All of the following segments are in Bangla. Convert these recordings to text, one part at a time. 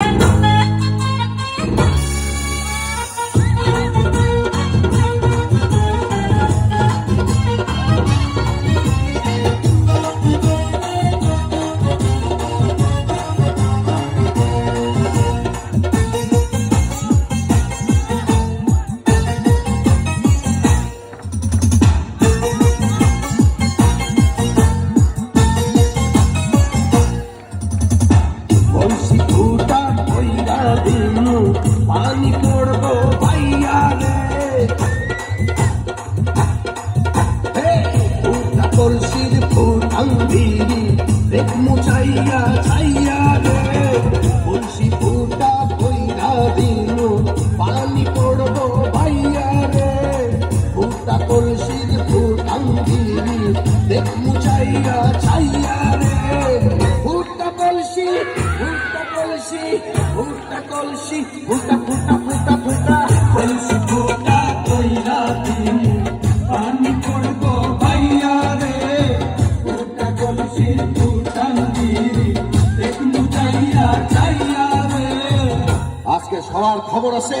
No! আজকে সবার খবর আছে।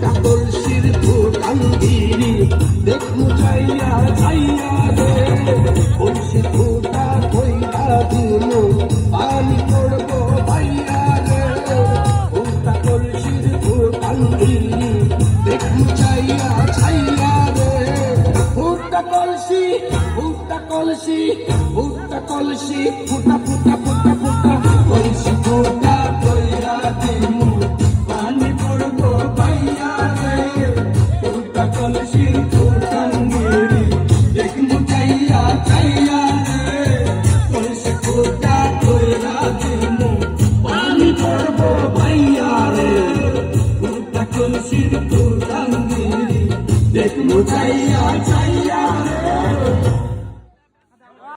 একটা তুলসীর ফুল আঙ্গিরি, দেখমু চাইয়া চাইয়া রে। তুলসীর ফুলটা কইরা দিল পানি পড়ব ভাইয়া রে। ফুলটা তুলসীর ফুল আঙ্গিরি, দেখমু চাইয়া চাইয়া রে। ফুলটা কলসি ফুলটা কলসি, ফুটা ফুটা 在呀在呀